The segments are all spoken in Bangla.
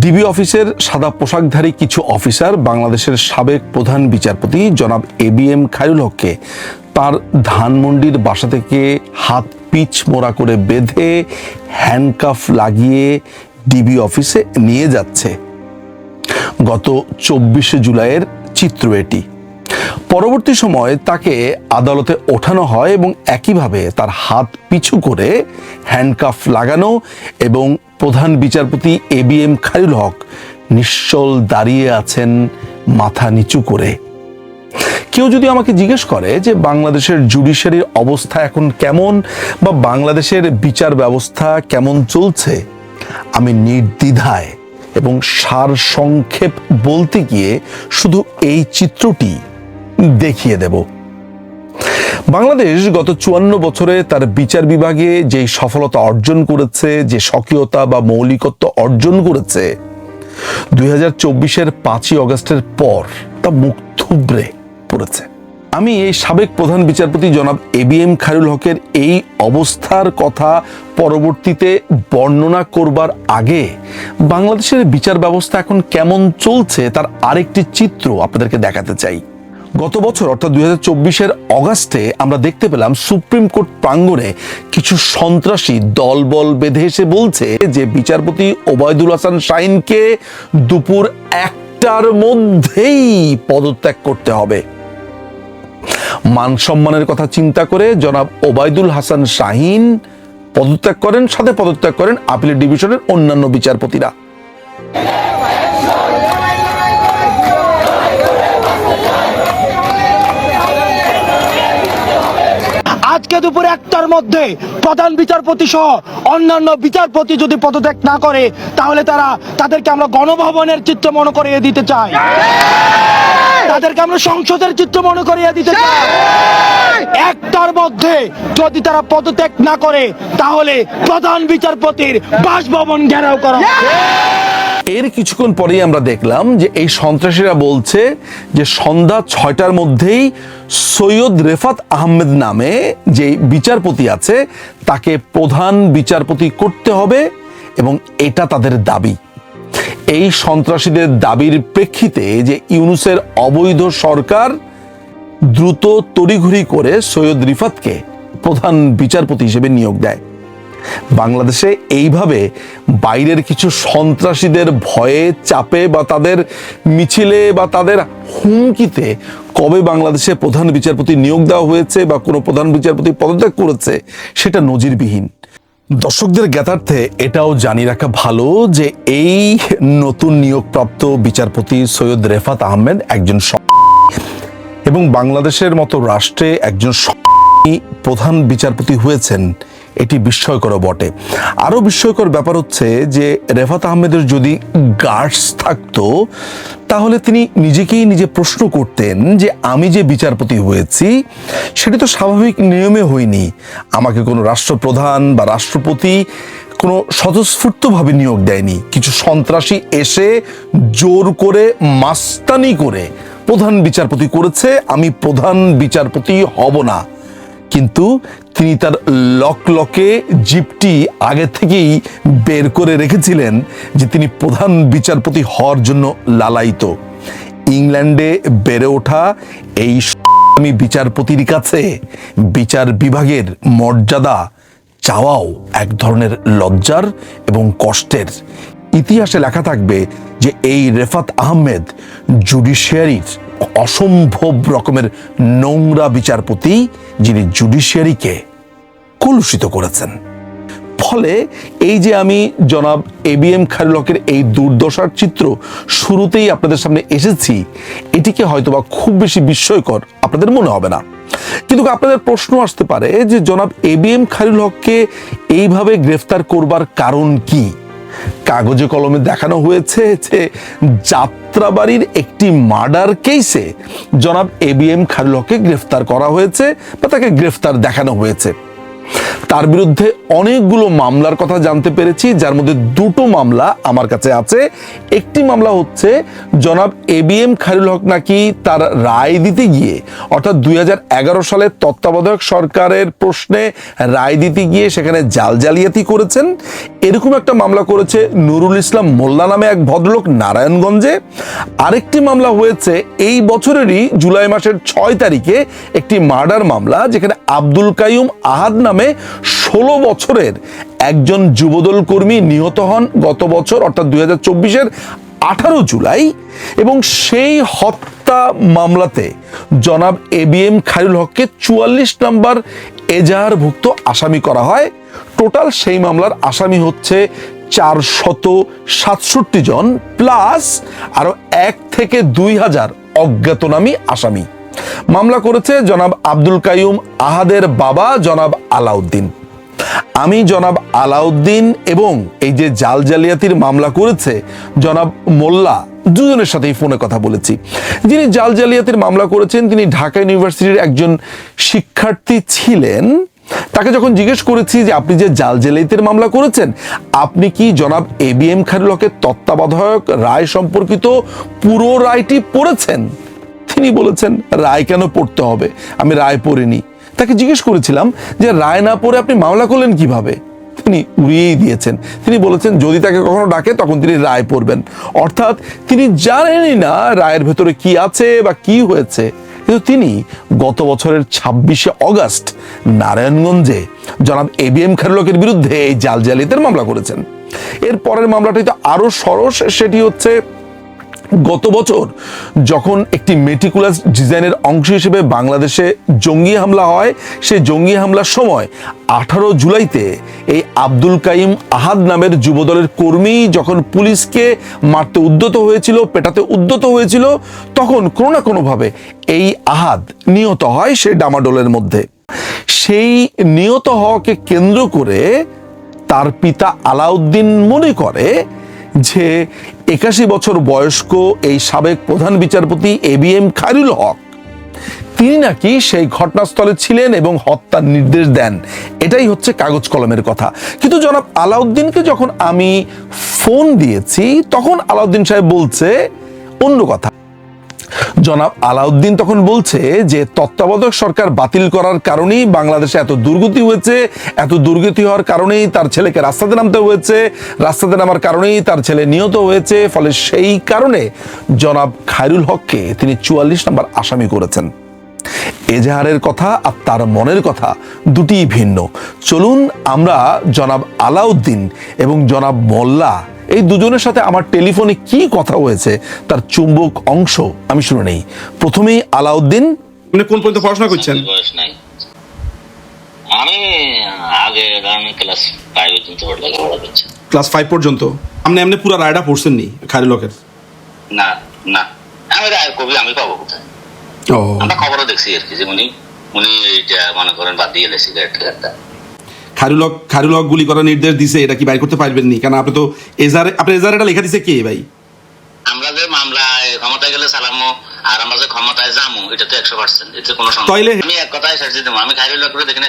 ডিবি অফিসের সাদা পোশাকধারী কিছু অফিসার বাংলাদেশের সাবেক প্রধান বিচারপতি জনাব এ বি এম খায়রুল হককে তার ধানমন্ডির বাসা থেকে হাত পিচ মোড়া করে বেঁধে হ্যান্ডকাফ লাগিয়ে ডিবি অফিসে নিয়ে যাচ্ছে। গত চব্বিশে জুলাইয়ের চিত্র এটি। পরবর্তী সময় তাকে আদালতে ওঠানো হয় এবং একইভাবে তার হাত পিছু করে হ্যান্ডকাফ লাগানো এবং প্রধান বিচারপতি A B M Khairul Haque নিশ্চল দাঁড়িয়ে আছেন মাথা নিচু করে। কেউ যদি আমাকে জিজ্ঞেস করে যে বাংলাদেশের জুডিশিয়ারির অবস্থা এখন কেমন বা বাংলাদেশের বিচার ব্যবস্থা কেমন চলছে, আমি নির্দ্বিধায় এবং সার সংক্ষেপ বলতে গিয়ে শুধু এই চিত্রটি দেখিয়ে দেব। বাংলাদেশ গত চুয়ান্ন বছরে তার বিচার বিভাগে যে সফলতা অর্জন করেছে, যে স্বকীয়তা বা মৌলিকত্ব অর্জন করেছে, দুই হাজার চব্বিশের পাঁচই অগস্টের পর তা মুখ থুবড়ে পড়েছে। আমি এই সাবেক প্রধান বিচারপতি জনাব এ বি এম খায়রুল হকের এই অবস্থার কথা পরবর্তীতে বর্ণনা করবার আগে বাংলাদেশের বিচার ব্যবস্থা এখন কেমন চলছে তার আরেকটি চিত্র আপনাদেরকে দেখাতে চাই। গত বছর, অর্থাৎ দুই হাজার অগাস্টে আমরা দেখতে পেলাম সুপ্রিম কোর্ট প্রাঙ্গণে কিছু সন্ত্রাসী দলবল বেঁধে এসে বলছে যে বিচারপতি ওবায়দুল হাসান শাহিনকে দুপুর একটার মধ্যেই পদত্যাগ করতে হবে। মান সম্মানের কথা চিন্তা করে জনাব ওবায়দুল হাসান শাহিন পদত্যাগ করেন, সাথে পদত্যাগ করেন আপিলের ডিভিশনের অন্যান্য বিচারপতিরা আজকে দুপুর একটার মধ্যে প্রধান বিচারপতি সহ অন্যান্য বিচারপতি যদি পদত্যাগ না করে, তাহলে তারা তাদেরকে আমরা গণভবনের চিত্র মনে করিয়ে দিতে চাই তাদেরকে আমরা সংসদের চিত্র মনে করিয়ে দিতে চাই একটার মধ্যে যদি তারা পদত্যাগ না করে, তাহলে প্রধান বিচারপতির বাসভবন ঘেরাও করা। এর কিছুক্ষণ পরেই আমরা দেখলাম যে এই সন্ত্রাসীরা বলছে যে সন্ধ্যা ছয়টার মধ্যেই সৈয়দ রেফাত আহমেদ নামে যে বিচারপতি আছে, তাকে প্রধান বিচারপতি করতে হবে এবং এটা তাদের দাবি। এই সন্ত্রাসীদের দাবির প্রেক্ষিতে যে ইউনুসের অবৈধ সরকার দ্রুত তড়িঘড়ি করে সৈয়দ রিফাতকে প্রধান বিচারপতি হিসেবে নিয়োগ দেয়। বাংলাদেশে এইভাবে বাইরের কিছু সন্ত্রাসীদের ভয়ে চাপে বা তাদের মিছিলে বা তাদের হুমকিতে কবে বাংলাদেশে প্রধান বিচারপতি নিয়োগ দেওয়া হয়েছে বা কোনো প্রধান বিচারপতি পদত্যাগ করেছে সেটা নজিরবিহীন। দর্শকদের জ্ঞাতার্থে এটাও জানিয়ে রাখা ভালো যে এই নতুন নিয়োগপ্রাপ্ত বিচারপতি সৈয়দ রেফাত আহমেদ একজন এবং বাংলাদেশের মতো রাষ্ট্রে একজন প্রধান বিচারপতি হয়েছেন এটি বিস্ময়কর বটে। আরও বিস্ময়কর ব্যাপার হচ্ছে যে রেফাত আহমেদের যদি গার্ডস থাকতো, তাহলে তিনি নিজেকেই নিজে প্রশ্ন করতেন যে, আমি যে বিচারপতি হয়েছি, সেটি তো স্বাভাবিক নিয়মে হয়নি। আমাকে কোনো রাষ্ট্রপ্রধান বা রাষ্ট্রপতি কোনো স্বতঃস্ফূর্তভাবে নিয়োগ দেয়নি। কিছু সন্ত্রাসী এসে জোর করে মাস্তানি করে প্রধান বিচারপতি করেছে। আমি প্রধান বিচারপতি হব না। কিন্তু তিনি তার লক লকে জিপটি আগে থেকেই বের করে রেখেছিলেন যে তিনি প্রধান বিচারপতি হওয়ার জন্য লালায়িত। ইংল্যান্ডে বেড়ে ওঠা এই আমি বিচারপতির কাছে বিচার বিভাগের মর্যাদা চাওয়াও এক ধরনের লজ্জার এবং কষ্টের। ইতিহাসে লেখা থাকবে যে এই রেফাত আহমেদ জুডিশিয়ারির অসম্ভব রকমের নোংরা বিচারপতি যিনি জুডিশিয়ারিকে কলুষিত করেছেন। ফলে এই যে আমি জনাব এ বি এম খায়রুল এই দুর্দশার চিত্র শুরুতেই আপনাদের সামনে এসেছি, এটিকে হয়তোবা খুব বেশি বিস্ময়কর আপনাদের মনে হবে না। কিন্তু আপনাদের প্রশ্ন আসতে পারে যে জনাব এ বি এম হককে এইভাবে গ্রেফতার করবার কারণ কি? কাগজে কলমে দেখানো হয়েছে যে যাত্রাবাড়ির একটি মার্ডার কেসে জনাব এ বি এম খারুল হককে গ্রেফতার করা হয়েছে বা তাকে গ্রেফতার দেখানো হয়েছে। তার বিরুদ্ধে অনেকগুলো মামলার কথা জানতে পেরেছি, যার মধ্যে দুটো মামলা আমার কাছে আছে। একটি মামলা হচ্ছে জনাব A B M Khairul Haque নাকি তার রায় দিতে গিয়ে, অর্থাৎ দুই সালে তত্ত্বাবধায়ক সরকারের প্রশ্নে রায় দিতে গিয়ে সেখানে জাল জালিয়াতি করেছেন। এরকম একটা মামলা করেছে নুরুল ইসলাম মোল্লা নামে এক ভদ্রলোক নারায়ণগঞ্জে। আরেকটি মামলা হয়েছে এই বছরেরই জুলাই মাসের ছয় তারিখে একটি মার্ডার মামলা, যেখানে আব্দুল কাইয়ুম আহাদ নামে ষোলো বছরের একজন যুবদল কর্মী নিহত হন গত বছর, অর্থাৎ দুই হাজার চব্বিশের আঠারো জুলাই, এবং সেই হত্যা মামলাতে জনাব এ বি এম খায়রুল হককে চুয়াল্লিশ নম্বর এজাহারভুক্ত আসামি করা হয়। টোটাল সেই মামলার আসামি হচ্ছে চারশত সাতষট্টি জন, প্লাস আরও এক থেকে দুই হাজার অজ্ঞাতনামী আসামি। মামলা করেছে জনাব আব্দুল কাইয়ুম আহাদের বাবা জনাব আলাউদ্দিন। আমি জনাব আলাউদ্দিন এবং এই যে জাল জালিয়াতির মামলা করেছে জনাব মোল্লা দুজনের সাথেই ফোনে কথা বলেছি। যিনি জাল জালিয়াতির মামলা করেছেন, তিনি ঢাকা ইউনিভার্সিটির একজন শিক্ষার্থী ছিলেন। তাকে যখন জিজ্ঞেস করেছি যে আপনি যে জাল জালিয়াতির মামলা করেছেন, আপনি কি জনাব এ বি এম হকের তত্ত্বাবধায়ক রায় সম্পর্কিত পুরো রায়টি পড়েছেন? তিনি বলেছেন, রায় কেন পড়তে হবে? আমি রায় পড়িনি। তাকে জিজ্ঞেস করেছিলাম যে, রায় না পড়ে আপনি মামলা করলেন কীভাবে? তিনি উড়িয়েই দিয়েছেন। তিনি বলেছেন, যদি তাকে কখনো ডাকে, তখন তিনি রায় পড়বেন। অর্থাৎ তিনি জানেনই না রায়ের ভেতরে কি আছে বা কি হয়েছে। কিন্তু তিনি গত বছরের ছাব্বিশে অগাস্ট নারায়ণগঞ্জে জনাব এ বি এম খারুলকের বিরুদ্ধে এই জাল জালিয়াতের মামলা করেছেন। এর পরের মামলাটি তো আরও সরস, সেটি হচ্ছে গত বছর যখন একটি মেটিকুলাস ডিজাইনের অংশ হিসেবে বাংলাদেশে জঙ্গি হামলা হয় সেই জঙ্গি হামলার সময় আঠারো জুলাইতে এই আব্দুল কাইম আহাদ নামের যুবদলের কর্মী যখন পুলিশকে মারতে উদ্যত হয়েছিল, পেটাতে উদ্যত হয়েছিল, তখন কোনো না কোনোভাবে এই আহাদ নিহত হয় সেই ডামাডোলের মধ্যে। সেই নিহত হওয়াকে কেন্দ্র করে তার পিতা আলাউদ্দিন মনে করে যে একাশি বছর বয়স্ক এই সাবেক প্রধান বিচারপতি এ বি এম খারুল হক, তিনি নাকি সেই ঘটনাস্থলে ছিলেন এবং হত্যার নির্দেশ দেন। এটাই হচ্ছে কাগজ কলমের কথা। কিন্তু জনাব আলাউদ্দিনকে যখন আমি ফোন দিয়েছি, তখন আলাউদ্দিন সাহেব বলছে অন্য কথা। জনাব আলাউদ্দিন তখন বলছে যে তত্ত্বাবধায়ক সরকার বাতিল করার কারণেই বাংলাদেশে এত দুর্গতি হয়েছে, এত দুর্গতি হওয়ার কারণেই তার ছেলেকে রাস্তাতে নামতে হয়েছে, রাস্তাতে নামার কারণেই তার ছেলে নিহত হয়েছে, ফলে সেই কারণে জনাব খায়রুল হককে তিনি চুয়াল্লিশ নম্বর আসামি করেছেন। এজাহারের কথা আর তার মনের কথা দুটিই ভিন্ন। চলুন আমরা জনাব আলাউদ্দিন এবং জনাব মোল্লা এই দুজনের সাথে আমার টেলিফোনে কি কথা হয়েছে তার চুম্বক অংশ আমি শুনে নেই। প্রথমেই আলাউদ্দিন আপনি কোন পর্যন্ত পড়াশোনা করছেন? আমি আগে ক্লাস ফাইভ পর্যন্ত লেখাপড়া করছি। ক্লাস ফাইভ পর্যন্ত? আপনি এমনি পুরো রায়টা পড়ছেন নি খায়রুলকের না না। আমি রায়ের কবি আমি পাবো কোথায়? ও। আমরা খবরও দেখছি আর কি যে উনি উনি এইটা মনে করেন বাদ দিয়ে এলেছি একটা খায়রুলক খায়রুলক গুলি করার নির্দেশ দিছে এটা কি বাইর করতে পারবেন নি? কারণ আপনি তো এজারে আপনি এজারে এটা লেখা দিছে কে ভাই? আমরা যে মামলায় ক্ষমতায় গেলে সালামো আর আমরা যে ক্ষমতায় যামো এটা তো একশো পার্সেন্ট এতে কোনো তাইলে- আমি এক কথায় সার্জি দেবো আমি খাইরুল্লাহ করে দেখি না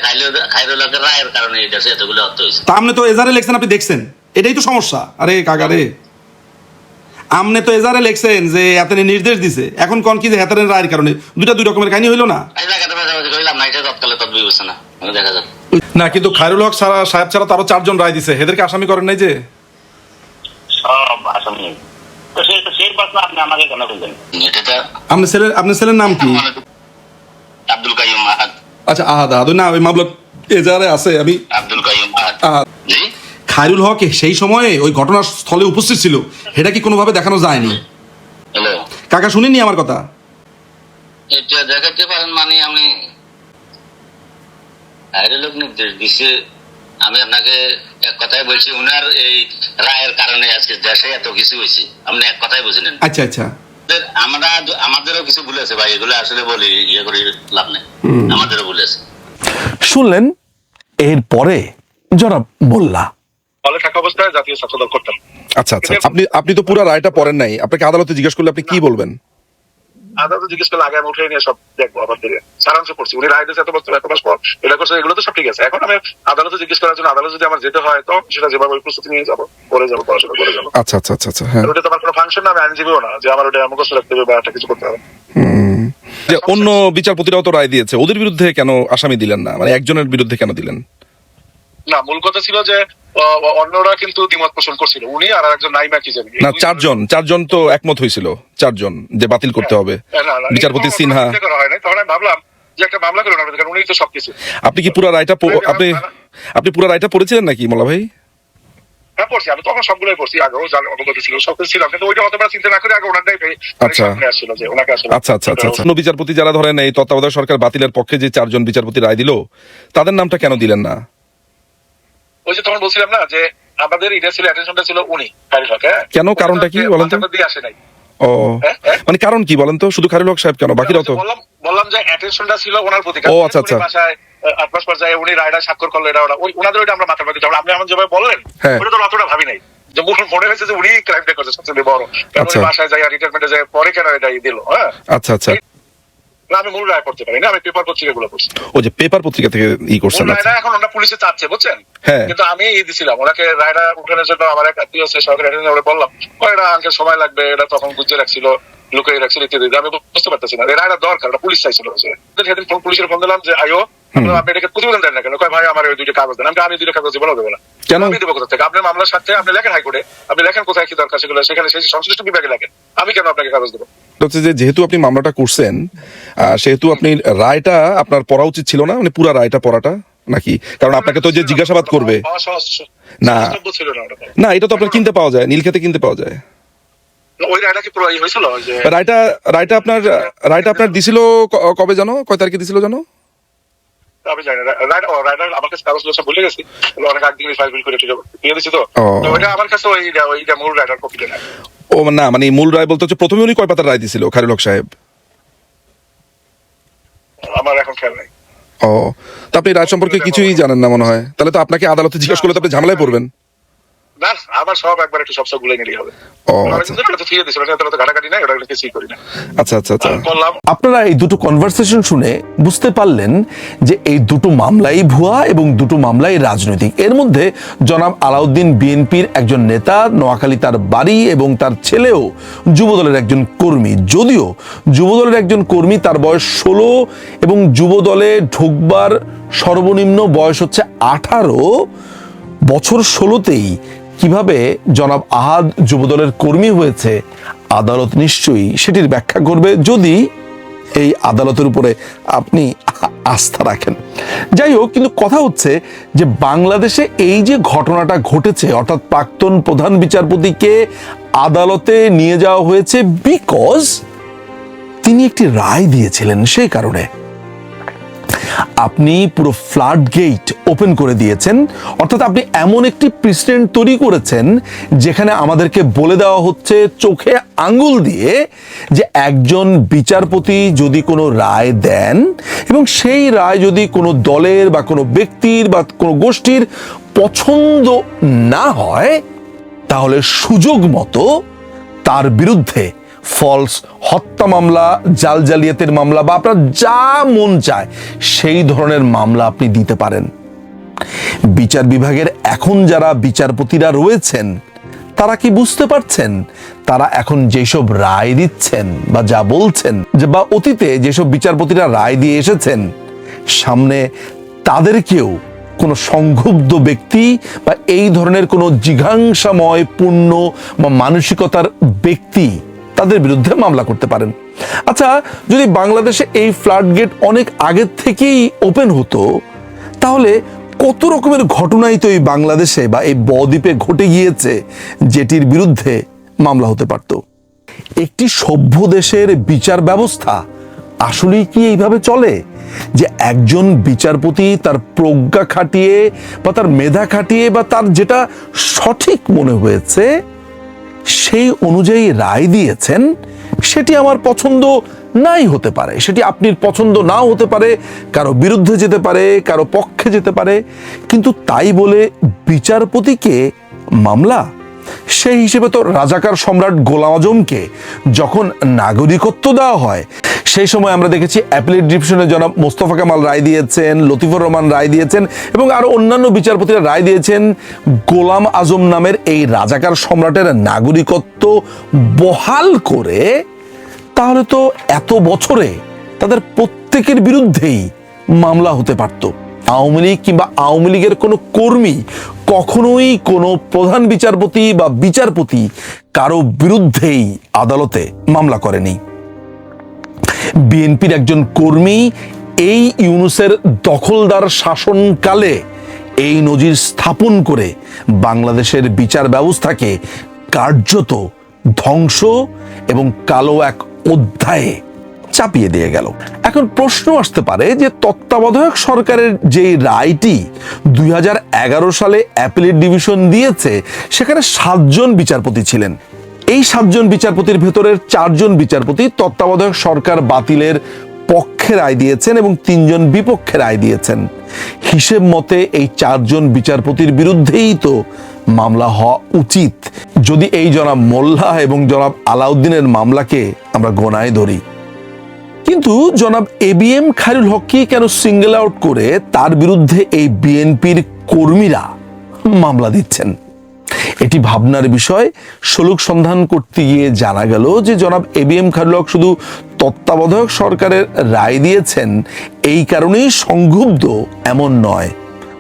খাইরুল্লাহের রায়ের কারণে এটা সে এতগুলো হত্যা হয়েছে। তা আপনি তো এজারে লেখছেন আপনি দেখছেন? এটাই তো সমস্যা। আরে কাকারে। আপনি তো এজারে লেখছেন যে এতনে নির্দেশ দিছে। এখন কোন কি যে হেতারের রায়ের কারণে? দুটা দুই রকমের কাহিনী হইল না? এই জায়গাটা ভাষাভাষি করিলাম না এটা তৎকালে তৎ বিবেচনা দেখা না কিন্তু খায়রুল হক সারা সাহেব ছাড়া তারও চারজন রায় দিছে। এদেরকে আসামি করেন নাই যে? সব আসামি। তো সেই তো সেই প্রশ্ন আপনি আমাকে কেন বললেন? এটা তো ছেলের আপনার ছেলের নাম কি? আব্দুল কাইয়ুম আহাদ। আচ্ছা আহাদ আহাদ। না ওই মামলা এজারে আছে আমি আব্দুল কাইয়ুম আহাদ। জি? খায়রুল হক সেই সময়ে ওই ঘটনার স্থলে উপস্থিত ছিল। এটা কি কোনোভাবে দেখানো যায়নি? কাকা শুনিনি আমার কথা? এটা দেখাতে পারেন মানে আমি বাইরের লোক নির্দেশ দিছে আমি আপনাকে এক কথাই বলছি উনার এই রায়ের কারণে আজকে দেশে এত কিছু হয়েছে। আপনি এক কথাই বুঝলেন আচ্ছা আচ্ছা। আমরা আমাদেরও কিছু ভুল আছে ভাই এগুলো আসলে বলি ইয়ে করে লাভ নেই। আমাদেরও ভুল আছে। শুনলেন এরপরে জনাব মোল্লা। হলে থাকা অবস্থায় জাতীয় ছাত্রদল করতাম আচ্ছা আচ্ছা। আপনি আপনি তো পুরো রায়টা পড়েন নাই। আপনাকে আদালতে জিজ্ঞেস করলে আপনি কি বলবেন? আদালতে জিজ্ঞেস করলে আগে আমি উঠে নিয়ে সব দেখব সারাংশ করছি। উনি রায় দিয়েছে এত বছর এত মাস পর। এটা করছে এগুলো তো সব ঠিক আছে। এখন আমি আদালতে জিজ্ঞেস করার জন্য আদালতে যদি আমার যেতে হয় তো সেটা যেভাবে প্রস্তুতি নিয়ে যাব করে যাব পড়াশোনা করে যাব। আচ্ছা আচ্ছা আচ্ছা আচ্ছা হ্যাঁ। ওটা তো আমার কোনো ফাংশন না আমি আইনজীবীও না যে আমার ওটা মুখস্থ রাখতে হবে বা একটা কিছু করতে হবে। যে অন্য বিচারপতিরাও তো রায় দিয়েছে ওদের বিরুদ্ধে কেন আসামি দিলেন না? মানে একজনের বিরুদ্ধে কেন দিলেন? না মূল কথা ছিল যে অন্যরা কিন্তু দ্বিমত পোষণ করছিল। উনি আর একজন নাইমা কি জানি না চারজন চারজন তো একমত হয়েছিল চারজন যে বাতিল করতে হবে। হ্যাঁ, বিচারপতি সিনহা হয়। তখন আমি ভাবলাম যে একটা মামলা কারণ উনি তো সবকিছু। আপনি কি পুরো রায়টা আপনি আপনি পুরো রায়টা পড়েছিলেন নাকি মোলা ভাই? হ্যাঁ পড়ছি। আমি তখন সবগুলোই পড়ছি। আগেও জানি অবগত ছিল সব কিছু ছিলাম কিন্তু ওইটা অতবার চিন্তা না করে আগে ওনারটাই আচ্ছা। আসছিল যে ওনাকে আসলে আচ্ছা আচ্ছা আচ্ছা আচ্ছা। বিচারপতি যারা ধরেন এই তত্ত্বাবধায়ক সরকার বাতিলের পক্ষে যে চারজন বিচারপতি রায় দিল তাদের নামটা কেন দিলেন না? ওই যে তখন বলছিলাম না যে আমাদের এটা ছিল অ্যাটেনশনটা ছিল উনি খারিফ হক, হ্যাঁ কেন? কারণটা কি? বলেন তো। দিয়ে আসে নাই ও হ্যাঁ, হ্যাঁ। মানে কারণ কি বলেন তো শুধু খারিল হক সাহেব কেন বাকিরাও তো বললাম বললাম যে অ্যাটেনশনটা ছিল ওনার প্রতি ও, আচ্ছা, আচ্ছা। আহ, পর যায় উনি রায়টা স্বাক্ষর করল এটা ওরা ওনাদের ওইটা আমরা মাথার মধ্যে। আপনি এখন যেভাবে বললেন। ওটা তো অতটা ভাবি নাই যে মনে- হয়েছে যে উনি ক্রাইমটা করছে সবচেয়ে বড় কারণ আচ্ছা। বাসায় যায় রিটায়ারমেন্টে যায় পরে কেন এটা দিল হ্যাঁ আচ্ছা আচ্ছা না, আমি মূল রায় পড়তে পারি না আমি পেপার পত্রিকাগুলো পড়ছি। ও যে পেপার পত্রিকা থেকে ই করছেন আচ্ছা। রায়টা এখন ওরা পুলিশে চাচ্ছে বুঝছেন? হ্যাঁ। কিন্তু আমি ই দিছিলাম ওনাকে রায়টা উঠানোর জন্য আমার এক আত্মীয় আছে সরকারি ওরা বললাম "ও, এটা আঙ্কে সময় লাগবে এটা তখন গুজে রাখছিল লুকিয়ে রাখছিল ইত্যাদি আমি বুঝতে পারতেছি না রায়টা দরকার পুলিশ চাইছিল সেদিন ফোন পুলিশের ফোন দিলাম যে আয়ো আপনি এটাকে প্রতিবেদন দেন না কেন? কয় ভাই আমার ওই দুইটা কাগজ দেন। আমি কই, কাগজ জীবনও দেবো না কেন? আমি দেবো কোথা থেকে? আপনার মামলার সাথে আপনি লেখেন হাইকোর্টে। আপনি লেখেন কোথায় কি দরকার সেগুলো সেখানে সেই সংশ্লিষ্ট বিভাগে লেখেন। আমি কেন আপনাকে কাগজ দেবো? হচ্ছে যে যেহেতু আপনি মামলাটা করছেন সেহেতু আপনি রায়টা আপনার পড়া উচিত ছিল না? মানে পুরো রায়টা পড়াটা নাকি? কারণ আপনাকে তো যে জিজ্ঞাসাবাদ করবে। না। না এটা তো আপনার কিনতে পাওয়া যায় নীলক্ষেতে কিনতে পাওয়া যায়। রায়টা রায়টা আপনার রায়টা আপনার দিছিল কবে জানো? কয় তারিখে দিছিল জানো? আমি জানি আমার কাছে কাগজ লোসা ভুলে গেছি অনেক আগ ফাইল করে দিয়ে দিছি তো। ওইটা আমার কাছে ওই ওইটা মূল রাইটার কপিটা না ও না মানে মূল রায় বলতে হচ্ছে প্রথমে উনি কয় পাতার রায় দিছিল খারিল হক সাহেব আমার এখন খেয়াল নাই ও তা আপনি রায় সম্পর্কে কিছুই জানেন না মনে হয় তাহলে তো আপনাকে আদালতে জিজ্ঞাসা করলে তো আপনি ঝামেলায় পড়বেন না আমার সব একবার একটু সব সব গুলে নিলেই হবে। আচ্ছা। আচ্ছা আচ্ছা আপনারা এই দুটো কনভারসেশন শুনে বুঝতে পারলেন যে এই দুটো মামলাই ভুয়া এবং দুটো মামলাই রাজনৈতিক। এর মধ্যে জনাব আলাউদ্দিন বিএনপির একজন নেতা নোয়াখালী তার বাড়ি এবং তার ছেলেও যুবদলের একজন কর্মী। যদিও যুবদলের একজন কর্মী তার বয়স ষোলো এবং যুবদলে ঢুকবার সর্বনিম্ন বয়স হচ্ছে আঠারো বছর ষোলোতেই কীভাবে জনাব আহাদ যুবদলের কর্মী হয়েছে, আদালত নিশ্চয়ই সেটির ব্যাখ্যা করবে যদি এই আদালতের উপরে আপনি আস্থা রাখেন। যাই হোক, কিন্তু কথা হচ্ছে যে বাংলাদেশে এই যে ঘটনাটা ঘটেছে, অর্থাৎ প্রাক্তন প্রধান বিচারপতিকে আদালতে নিয়ে যাওয়া হয়েছে বিকজ তিনি একটি রায় দিয়েছিলেন সেই কারণে। আপনি পুরো ফ্লাড গেট ওপেন করে দিয়েছেন। অর্থাৎ আপনি এমন একটি প্রেসিডেন্ট তৈরি করেছেন, যেখানে আমাদেরকে বলে দেওয়া হচ্ছে চোখে আঙ্গুল দিয়ে যে একজন বিচারপতি যদি কোনো রায় দেন এবং সেই রায় যদি কোনো দলের বা কোনো ব্যক্তির বা কোনো গোষ্ঠীর পছন্দ না হয়, তাহলে সুযোগ মতো তার বিরুদ্ধে ফলস হত্যা মামলা, জাল জালিয়াতের মামলা বা আপনার যা মন চায়, সেই ধরনের মামলা আপনি দিতে পারেন। বিচার বিভাগের এখন যারা বিচারপতিরা রয়েছেন, তারা কি বুঝতে পারছেন? তারা এখন যেসব রায় দিচ্ছেন বা যা বলছেন, যে বা অতীতে যেসব বিচারপতিরা রায় দিয়ে এসেছেন, সামনে তাদেরকেও কোনো সংক্ষুব্ধ ব্যক্তি বা এই ধরনের কোনো জিঘাংসাময়, পূর্ণ বা মানসিকতার ব্যক্তি তাদের বিরুদ্ধে মামলা করতে পারেন। আচ্ছা যদি বাংলাদেশে এই ফ্লাড গেট অনেক আগের থেকেই ওপেন হতো, তাহলে কত রকমের ঘটনাই তো এই বাংলাদেশে বা এই বদ্বীপে ঘটে গিয়েছে, যেটির বিরুদ্ধে মামলা হতে পারত? একটি সভ্য দেশের বিচার ব্যবস্থা আসলেই কি এইভাবে চলে? যে একজন বিচারপতি তার প্রজ্ঞা খাটিয়ে বা তার মেধা খাটিয়ে বা তার যেটা সঠিক মনে হয়েছে সেই অনুযায়ী রায় দিয়েছেন, সেটি আমার পছন্দ নাই হতে পারে, সেটি আপনার পছন্দ নাও হতে পারে, কারও বিরুদ্ধে যেতে পারে, কারও পক্ষে যেতে পারে, কিন্তু তাই বলে বিচারপতিকে মামলা? সেই হিসেবে তো রাজাকার সম্রাট গোলাম আজমকে যখন নাগরিকত্ব দেওয়া হয় সেই সময় আমরা দেখেছি অ্যাপিলেট ডিভিশনে জনাব মোস্তফা কামাল রায় দিয়েছেন, লতিফুর রহমান রায় দিয়েছেন এবং আরও অন্যান্য বিচারপতিরা রায় দিয়েছেন। গোলাম আজম নামের এই রাজাকার সম্রাটের নাগরিকত্ব বহাল করে তাহলে তো এত বছরে তাদের প্রত্যেকের বিরুদ্ধেই মামলা হতে পারত। আওয়ামী লীগ কিংবা আওয়ামী লীগের কোনো কর্মী কখনোই কোনো প্রধান বিচারপতি বা বিচারপতি কারও বিরুদ্ধেই আদালতে মামলা করেনি। বিএনপির একজন কর্মী এই ইউনুসের দখলদার শাসনকালে এই নজির স্থাপন করে বাংলাদেশের বিচার ব্যবস্থাকে কার্যত ধ্বংস এবং কালো এক অধ্যায়ে চাপিয়ে দিয়ে গেল। এখন প্রশ্ন আসতে পারে যে তত্ত্বাবধায়ক সরকারের যে রায়টি দুই হাজার এগারো সালে অ্যাপিলেট ডিভিশন দিয়েছে, সেখানে সাতজন বিচারপতি ছিলেন। এই সাতজন বিচারপতির ভেতরের চারজন বিচারপতি তত্ত্বাবধায়ক সরকার বাতিলের পক্ষে রায় দিয়েছেন এবং তিনজন বিপক্ষে রায় দিয়েছেন। হিসেব মতে এই চারজন বিচারপতির বিরুদ্ধেই তো মামলা হওয়া উচিত। যদি এই জনাব মোল্লা এবং জনাব আলাউদ্দিনের মামলাকে আমরা গোনায় ধরি। কিন্তু জনাব এবিএম খায়রুল হককে কেন সিঙ্গেল আউট করে তার বিরুদ্ধে এই বিএনপির কর্মীরা মামলা দিচ্ছেন? এটি ভাবনার বিষয়। সলুক সন্ধান করতে গিয়ে জানা গেল যে জনাব এবিএম খায়রুল হক শুধু তত্ত্বাবধায়ক সরকারের রায় দিয়েছেন, এই কারণেই সংক্ষুব্ধ এমন নয়।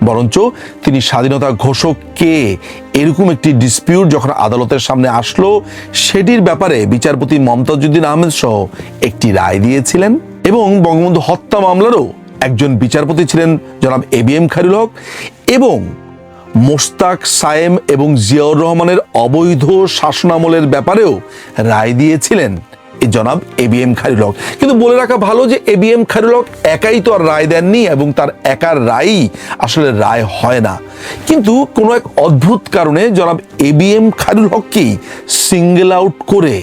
বরঞ্চ তিনি স্বাধীনতা ঘোষক কে এরকম একটি ডিসপিউট যখন আদালতের সামনে আসলো, সেটির ব্যাপারে বিচারপতি মমতাজুদ্দিন আহমেদ সহ একটি রায় দিয়েছিলেন এবং বঙ্গবন্ধু হত্যা মামলারও একজন বিচারপতি ছিলেন জনাব A B M Khairul Haque এবং মোস্তাক সায়েম এবং জিয়াউর রহমানের অবৈধ শাসনামলের ব্যাপারেও রায় দিয়েছিলেন। জনাব A B M Khairul Haque কিন্তু বলে রাখা ভালো যে A B M Khairul Haque একাই তো আর রায় দেননি এবং তার একার রায়ই আসলে রায় হয় না। কিন্তু কোনো এক অদ্ভুত কারণে জনাব এ বি এম খায়রুল হককেই সিঙ্গেল আউট করে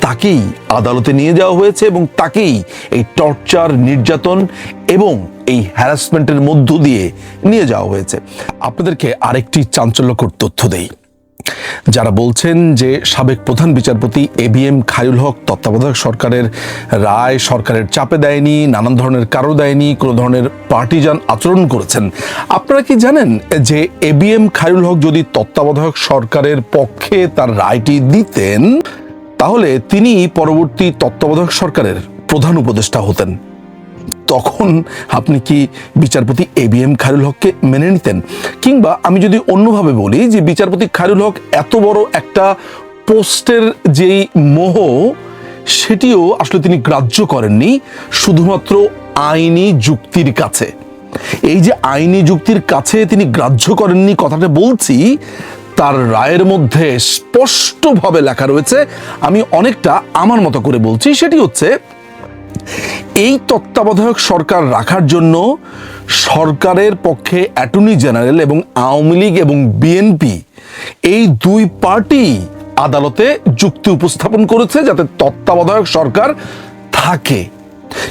তাকেই আদালতে নিয়ে যাওয়া হয়েছে এবং তাকেই এই টর্চার, নির্যাতন এবং এই হ্যারাসমেন্টের মধ্য দিয়ে নিয়ে যাওয়া হয়েছে। আপনাদেরকে আরেকটি চাঞ্চল্যকর তথ্য দেই। যারা বলছেন যে সাবেক প্রধান বিচারপতি এ বি এম খায়ুল হক তত্ত্বাবধায়ক সরকারের রায় সরকারের চাপে দেয়নি, নানান ধরনের কারও দেয়নি, কোনো ধরনের পার্টিজান আচরণ করেছেন। আপনারা কি জানেন যে এ বি এম খায়ুল হক যদি তত্ত্বাবধায়ক সরকারের পক্ষে তার রায়টি দিতেন, তাহলে তিনি পরবর্তী তত্ত্বাবধায়ক সরকারের প্রধান উপদেষ্টা হতেন। তখন আপনি কি বিচারপতি এ বি এম খায়রুল হককে মেনে নিতেন? কিংবা আমি যদি অন্যভাবে বলি যে বিচারপতি খায়রুল হক এত বড় একটা পোস্টের যেই মোহ, সেটিও আসলে তিনি গ্রাহ্য করেননি শুধুমাত্র আইনি যুক্তির কাছে। এই যে আইনি যুক্তির কাছে তিনি গ্রাহ্য করেননি কথাটা বলছি, তার রায়ের মধ্যে স্পষ্টভাবে লেখা রয়েছে, আমি অনেকটা আমার মতো করে বলছি, সেটি হচ্ছে এই তত্ত্বাবধায়ক সরকার রাখার জন্য সরকারের পক্ষে অ্যাটর্নি জেনারেল এবং আওয়ামী লীগ এবং বিএনপি এই দুই পার্টি আদালতে যুক্তি উপস্থাপন করেছে যাতে তত্ত্বাবধায়ক সরকার থাকে।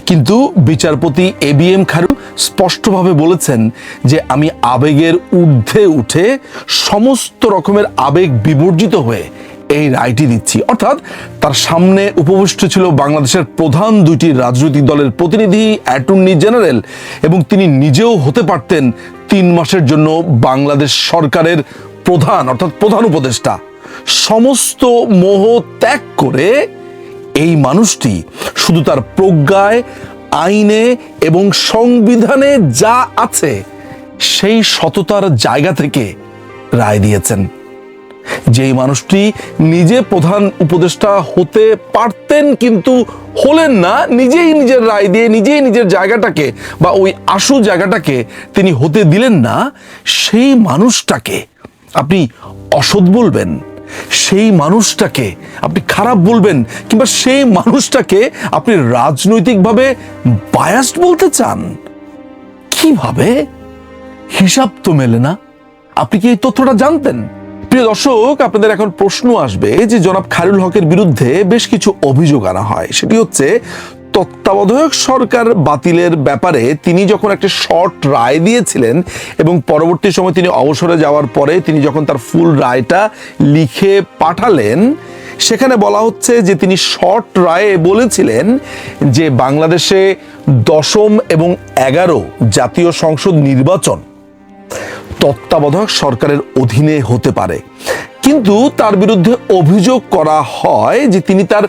কিন্তু বিচারপতি এ বি এম খারু স্পষ্টভাবে বলেছেন যে আমি আবেগের ঊর্ধ্বে উঠে সমস্ত রকমের আবেগ বিবর্জিত হয়ে এই রায়টি দিচ্ছি। অর্থাৎ তার সামনে উপবিষ্ট ছিল বাংলাদেশের প্রধান দুইটি রাজনৈতিক দলের প্রতিনিধি, অ্যাটর্নি জেনারেল এবং তিনি নিজেও হতে পারতেন তিন মাসের জন্য বাংলাদেশ সরকারের প্রধান, অর্থাৎ প্রধান উপদেষ্টা। সমস্ত মোহ ত্যাগ করে এই মানুষটি শুধু তার প্রজ্ঞায়, আইনে এবং সংবিধানে যা আছে সেই সততার জায়গা থেকে রায় দিয়েছেন। যেই মানুষটি নিজে প্রধান উপদেষ্টা হতে পারতেন কিন্তু হলেন না, নিজেই নিজের রায় দিয়ে, নিজেই নিজের জায়গাটাকে বা ওই আশু জায়গাটাকে তিনি হতে দিলেন না, সেই মানুষটাকে আপনি অসৎ বলবেন, সেই মানুষটাকে আপনি খারাপ বলবেন কিংবা সেই মানুষটাকে আপনি রাজনৈতিকভাবে বায়াস্ট বলতে চান, কীভাবে? হিসাব তো মেলে না। আপনি কি এই তথ্যটা জানতেন? প্রিয় দর্শক, আপনাদের এখন প্রশ্ন আসবে যে জনাব খায়রুল হকের বিরুদ্ধে বেশ কিছু অভিযোগ আনা হয়। সেটি হচ্ছে, তত্ত্বাবধায়ক সরকার বাতিলের ব্যাপারে তিনি যখন একটা শর্ট রায় দিয়েছিলেন এবং পরবর্তী সময় তিনি অবসরে যাওয়ার পরে তিনি যখন তার ফুল রায়টা লিখে পাঠালেন, সেখানে বলা হচ্ছে যে তিনি শর্ট রায়ে বলেছিলেন যে বাংলাদেশে দশম এবং এগারো জাতীয় সংসদ নির্বাচন তত্ত্বাবধায়ক সরকারের অধীনে হতে পারে। কিন্তু তার বিরুদ্ধে অভিযোগ করা হয় যে তিনি তার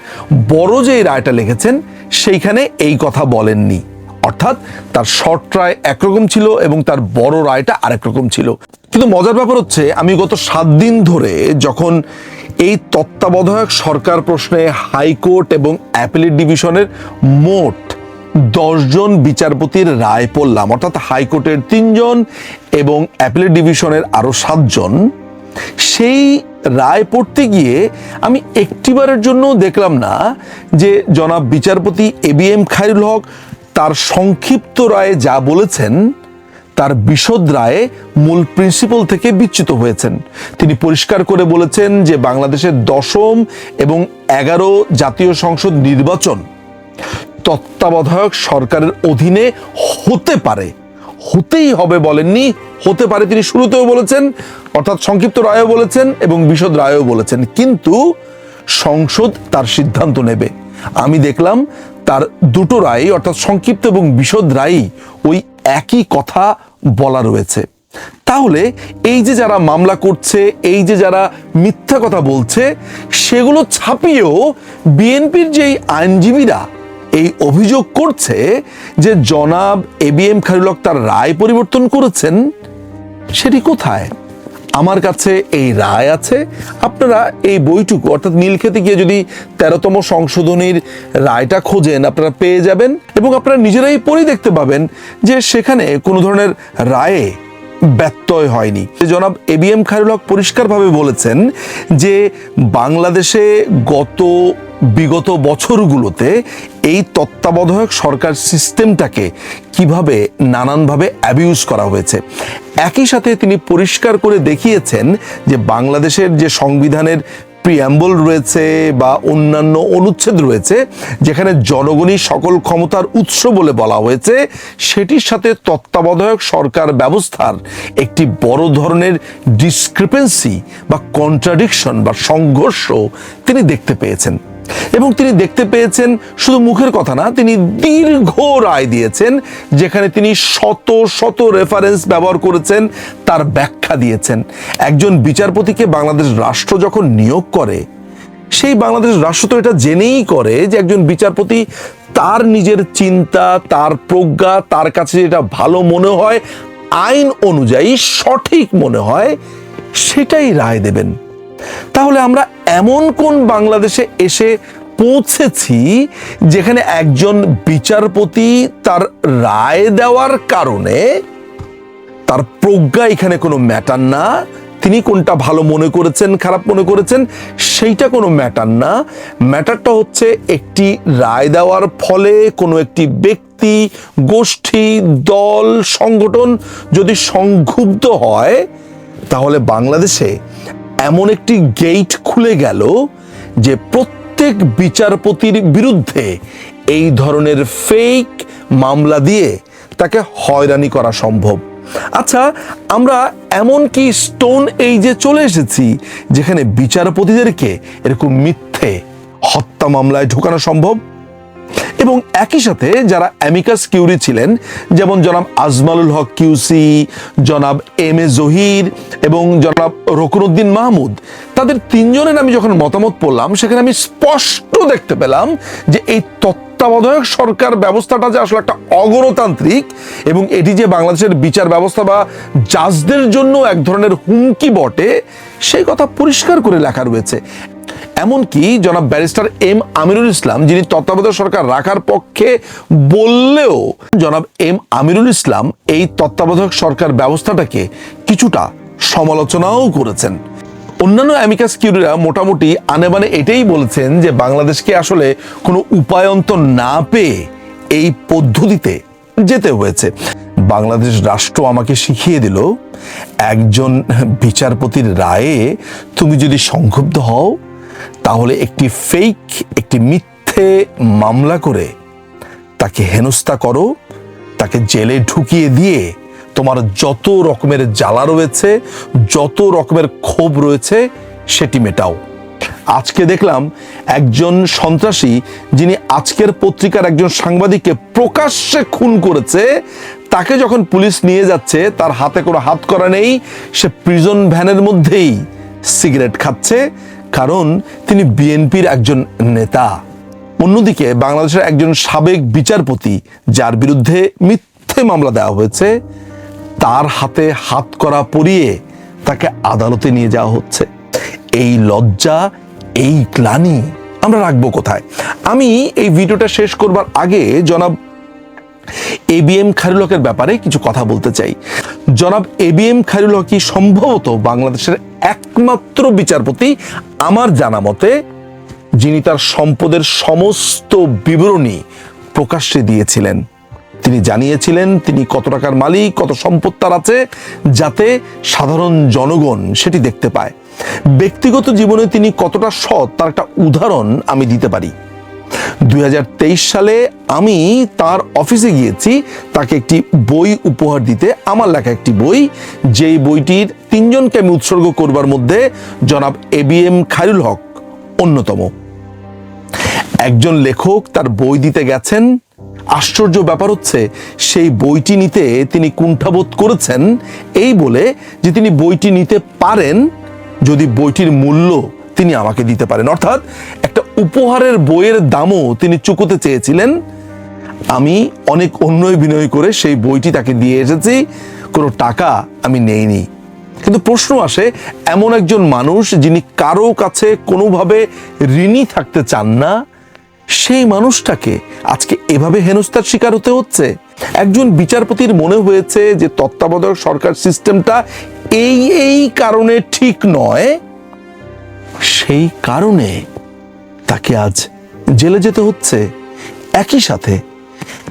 বড় যে রায়টা লিখেছেন, সেইখানে এই কথা বলেননি। অর্থাৎ তার শর্ট রায় একরকম ছিল এবং তার বড় রায়টা আরেক রকম ছিল। কিন্তু মজার ব্যাপার হচ্ছে, আমি গত সাত দিন ধরে যখন এই তত্ত্বাবধায়ক সরকার প্রশ্নে হাইকোর্ট এবং অ্যাপিলেট ডিভিশনের মোট দশজন বিচারপতির রায় পড়লাম। অর্থাৎ হাইকোর্টের তিনজন এবং অ্যাপিলেট ডিভিশনের আরও সাতজন। সেই রায় পড়তে গিয়ে আমি একটিবারের জন্য দেখলাম না যে জনাব বিচারপতি A B M Khairul Haque তার সংক্ষিপ্ত রায়ে যা বলেছেন, তার বিশদ রায়ে মূল প্রিন্সিপাল থেকে বিচ্যুত হয়েছেন। তিনি পরিষ্কার করে বলেছেন যে বাংলাদেশের দশম এবং এগারো জাতীয় সংসদ নির্বাচন তত্ত্বাবধায়ক সরকারের অধীনে হতে পারে। হতেই হবে বলেননি, হতে পারে তিনি শুরুতেও বলেছেন, অর্থাৎ সংক্ষিপ্ত রায়ও বলেছেন এবং বিশদ রায়ও বলেছেন। কিন্তু সংসদ তার সিদ্ধান্ত নেবে। আমি দেখলাম তার দুটো রায়, অর্থাৎ সংক্ষিপ্ত এবং বিশদ রায় ওই একই কথা বলা রয়েছে। তাহলে এই যে যারা মামলা করছে, এই যে যারা মিথ্যা কথা বলছে, সেগুলো ছাপিয়েও বিএনপির যেই আইনজীবীরা এই অভিযোগ করছে যে জনাব A B M Khairul Haque তার রায় পরিবর্তন করেছেন। সেটি কোথায়? আমার কাছে এই রায় আছে। আপনারা এই বইটুকু, অর্থাৎ নীলক্ষেতে গিয়ে যদি তেরোতম সংশোধনীর রায়টা খোঁজেন, আপনারা পেয়ে যাবেন এবং আপনারা নিজেরাই পড়ে দেখতে পাবেন যে সেখানে কোনো ধরনের রায়ে ব্যত্যয় হয়নি। জনাব A B M Khairul Haque পরিষ্কারভাবে বলেছেন যে বাংলাদেশে গত বিগত বছরগুলোতে এই তত্ত্বাবধায়ক সরকার সিস্টেমটাকে কীভাবে নানানভাবে অ্যাবিউজ করা হয়েছে। একই সাথে তিনি পরিষ্কার করে দেখিয়েছেন যে বাংলাদেশের যে সংবিধানের প্রিয়াম্বল রয়েছে বা অন্যান্য অনুচ্ছেদ রয়েছে, যেখানে জনগণই সকল ক্ষমতার উৎস বলে বলা হয়েছে, সেটির সাথে তত্ত্বাবধায়ক সরকার ব্যবস্থার একটি বড় ধরনের ডিসক্রিপেন্সি বা কন্ট্রাডিকশন বা সংঘর্ষ তিনি দেখতে পেয়েছেন। এবং তিনি দেখতে পেয়েছেন শুধু মুখের কথা না, তিনি দীর্ঘ রায় দিয়েছেন, যেখানে তিনি শত শত রেফারেন্স ব্যবহার করেছেন, তার ব্যাখ্যা দিয়েছেন। একজন বিচারপতিকে বাংলাদেশ রাষ্ট্র যখন নিয়োগ করে, সেই বাংলাদেশ রাষ্ট্র তো এটা জেনেই করে যে একজন বিচারপতি তার নিজের চিন্তা, তার প্রজ্ঞা, তার কাছে যেটা ভালো মনে হয়, আইন অনুযায়ী সঠিক মনে হয়, সেটাই রায় দেবেন। তাহলে আমরা এমন কোন বাংলাদেশে এসে পৌঁছেছি যেখানে একজন বিচারপতি তার রায় দেওয়ার কারণে তার প্রজ্ঞা এখানে কোনো ম্যাটার না? তিনি কোনটা ভালো মনে করেছেন, খারাপ মনে করেছেন, সেইটা কোনো ম্যাটার না। ম্যাটারটা হচ্ছে একটি রায় দেওয়ার ফলে কোনো একটি ব্যক্তি, গোষ্ঠী, দল, সংগঠন যদি সংক্ষুব্ধ হয়, তাহলে বাংলাদেশে এমন একটি গেট খুলে গেল যে প্রত্যেক বিচারপতির বিরুদ্ধে এই ধরনের ফেক মামলা দিয়ে তাকে হয়রানি করা সম্ভব। আচ্ছা আমরা এমন কি স্টোন এই যে চলে এসেছি যেখানে বিচারপতিদেরকে এরকম মিথ্যে হত্যা মামলায় ঢোকানো সম্ভব? এবং একই সাথে যারা অ্যামিকাস কিউরি ছিলেন, যেমন জনাব আজমালুল হক কিউসি, জনাব এম এ জহির এবং জনাব রকুনুদ্দিন মাহমুদ, তাদের তিনজনের আমি যখন মতামত পড়লাম, সেখানে আমি স্পষ্ট দেখতে পেলাম যে এই তত্ত্বাবধায়ক সরকার ব্যবস্থাটা যে আসলে একটা অগণতান্ত্রিক এবং এটি যে বাংলাদেশের বিচার ব্যবস্থা বা জাজদের জন্য এক ধরনের হুমকি বটে, সেই কথা পরিষ্কার করে লেখা রয়েছে। এমনকি জনাব ব্যারিস্টার এম আমিরুল ইসলাম, যিনি তত্ত্বাবধায়ক সরকার রাখার পক্ষে বললেও, জনাব এম আমিরুল ইসলাম এই তত্ত্বাবধায়ক সরকার ব্যবস্থাটাকে কিছুটা সমালোচনাও করেছেন। অন্যান্য অ্যামিকাস কিউরিরা মোটামুটি আনেবানে এটাই বলেছেন যে, বাংলাদেশকে আসলে কোনো উপায়ন্ত না পেয়ে এই পদ্ধতিতে যেতে হয়েছে। বাংলাদেশ রাষ্ট্র আমাকে শিখিয়ে দিল, একজন বিচারপতির রায়ে তুমি যদি সংক্ষুব্ধ হও তাহলে একটি ফেক একটি মিথ্যে মামলা করে তাকে হেনস্থা করো, তাকে জেলে ঢুকিয়ে দিয়ে তোমার যত রকমের জ্বালা রয়েছে, যত রকমের ক্ষোভ রয়েছে, সেটি মেটাও। আজকে দেখলাম একজন সন্ত্রাসী যিনি আজকের পত্রিকার একজন সাংবাদিককে প্রকাশ্যে খুন করেছে, তাকে যখন পুলিশ নিয়ে যাচ্ছে, তার হাতে কোনো হাত করা নেই, সে প্রিজন ভ্যানের মধ্যেই সিগারেট খাচ্ছে কারণ তিনি বিএনপির একজন নেতা। অন্যদিকে বাংলাদেশের একজন সাবেক বিচারপতি, যার বিরুদ্ধে মিথ্যে মামলা দেওয়া হয়েছে, তার হাতে হাত করা পরিয়ে তাকে আদালতে নিয়ে যাওয়া হচ্ছে। এই লজ্জা, এই গ্লানি আমরা রাখব কোথায়? আমি এই ভিডিওটা শেষ করবার আগে জনাব এ এবিএম খায়রুল হকের ব্যাপারে কিছু কথা বলতে চাই। জনাব এ এবিএম খায়রুল হকই সম্ভবত বাংলাদেশের একমাত্র বিচারপতি আমার জানা মতে, যিনি তার সম্পদের সমস্ত বিবরণী প্রকাশ্যে দিয়েছিলেন। তিনি জানিয়েছিলেন তিনি কত টাকার মালিক, কত সম্পদ তার আছে, যাতে সাধারণ জনগণ সেটি দেখতে পায়। ব্যক্তিগত জীবনে তিনি কতটা সৎ, তার একটা উদাহরণ আমি দিতে পারি। দুই হাজার তেইশ সালে আমি তার অফিসে গিয়েছি, তাকে একটি বই উপহার দিতে। আমার লেখা একটি বই, যেই বইটির তিনজনকে আমি উৎসর্গ করবার মধ্যে জনাব এবিএম খায়রুল হক অন্যতম। একজন লেখক তার বই দিতে গেছেন। আশ্চর্য ব্যাপার হচ্ছে, সেই বইটি নিতে তিনি কুণ্ঠাবোধ করেছেন, এই বলে যে তিনি বইটি নিতে পারেন, যদি বইটির মূল্য তিনি আমাকে দিতে পারেন। অর্থাৎ একটা উপহারের বইয়ের দামও তিনি চুকোতে চেয়েছিলেন। আমি অনেক অন্যয় বিনয় করে সেই বইটি তাকে দিয়ে এসেছি। কোনো টাকা আমি নেইনি। কিন্তু প্রশ্ন আসে, এমন একজন মানুষ যিনি কারও কাছে কোনোভাবে ঋণী থাকতে চান না, সেই মানুষটাকে আজকে এভাবে হেনস্থার শিকার হতে হচ্ছে? একজন বিচারপতির মনে হয়েছে যে তত্ত্বাবধায়ক সরকার সিস্টেমটা এই এই কারণে ঠিক নয়। সেই কারণে তাকে আজ জেলে যেতে হচ্ছে। একই সাথে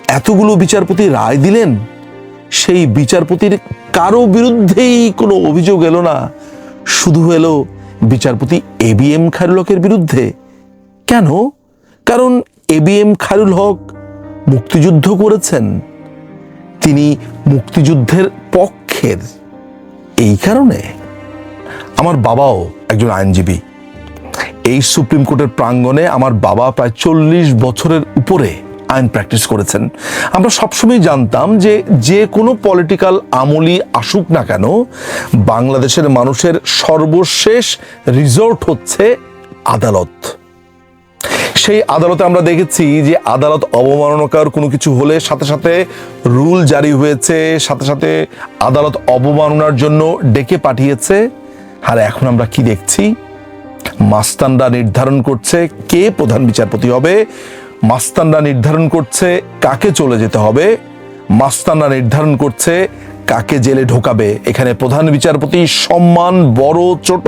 এতগুলো বিচারপতি রায় দিলেন, সেই বিচারপতির কারও বিরুদ্ধেই কোনো অভিযোগ এলো না। শুধু এলো বিচারপতি এবিএম খায়রুলকের বিরুদ্ধে। কেন? কারণ A B M Khairul Haque মুক্তিযুদ্ধ করেছেন। তিনি মুক্তিযুদ্ধের পক্ষের। এই কারণে। আমার বাবাও একজন আইনজীবী। এই সুপ্রিম কোর্টের প্রাঙ্গণে আমার বাবা প্রায় চল্লিশ বছরের উপরে আইন প্র্যাকটিস করেছেন। আমরা সবসময় জানতাম যে যে কোনো পলিটিক্যাল আমলি আসুক না কেন, বাংলাদেশের মানুষের সর্বশেষ রিসোর্ট হচ্ছে আদালত। সেই আদালতে আমরা দেখেছি যে আদালত অবমাননাকার কোনো কিছু হলে সাথে সাথে রুল জারি হয়েছে, সাথে সাথে আদালত অবমাননার জন্য ডেকে পাঠিয়েছে। আর এখন আমরা কি দেখছি? মাস্তানরা নির্ধারণ করছে কে প্রধান বিচারপতি হবে, মাস্তানরা নির্ধারণ করছে কাকে চলে যেতে হবে, মাস্তানরা নির্ধারণ করছে কাকে জেলে ঢোকাবে। এখানে প্রধান বিচারপতি সম্মান, বড়, ছোট,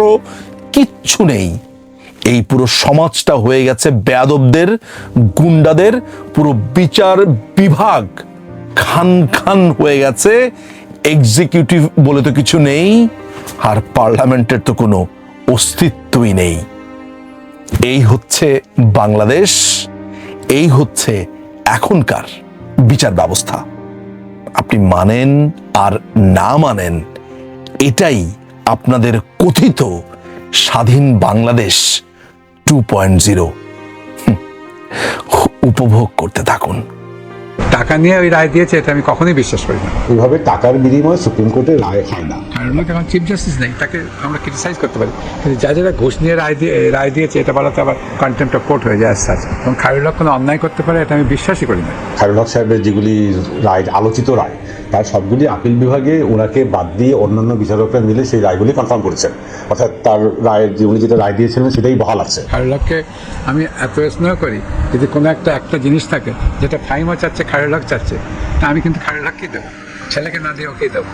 কিচ্ছু নেই। এই পুরো সমাজটা হয়ে গেছে বেয়াদবদের, গুন্ডাদের, পুরো বিচার বিভাগ খান খান হয়ে গেছে। এক্সিকিউটিভ বলে তো কিছু নেই, আর পার্লামেন্টের তো কোনো অস্তিত্বই নেই। এই হচ্ছে বাংলাদেশ, এই হচ্ছে এখনকার বিচার ব্যবস্থা। আপনি মানেন আর না মানেন, এটাই আপনাদের কথিত স্বাধীন বাংলাদেশ টু পয়েন্ট জিরো। উপভোগ করতে থাকুন। টাকা নিয়ে ওই রায় দিয়েছে এটা আমি কখনোই বিশ্বাস করি না। ওইভাবে টাকার বিনিময়ে সুপ্রিম কোর্টে রায় হয় না। কারণ এখন চিফ জাস্টিস নেই তাকে আমরা ক্রিটিসাইজ করতে পারি। কিন্তু যা যারা ঘুষ নিয়ে রায় দিয়ে রায় দিয়েছে এটা বলাতে আবার কন্টেম্প অফ কোর্ট হয়ে যায় আজ এবং খায়রুল্লাহ কোনো অন্যায় করতে পারে এটা আমি বিশ্বাসই করি না। খায়রুল হক সাহেবের যেগুলি রায় আলোচিত রায় তার সবগুলি আপিল বিভাগে ওনাকে বাদ দিয়ে অন্যান্য বিচারকরা মিলে সেই রায়গুলি কনফার্ম করেছেন। অর্থাৎ তার রায়ের যে উনি যেটা রায় দিয়েছিলেন সেটাই বহাল আছে। খায়রুল্লাহকে আমি এত স্নেহ করি যদি কোনো একটা একটা জিনিস থাকে যেটা ফাইমও চাচ্ছে খায়রুল্লাহ চাচ্ছে। তা আমি কিন্তু খায়রুল্লাহকেই দেবো। ছেলেকে না দিয়ে ওকেই দেবো।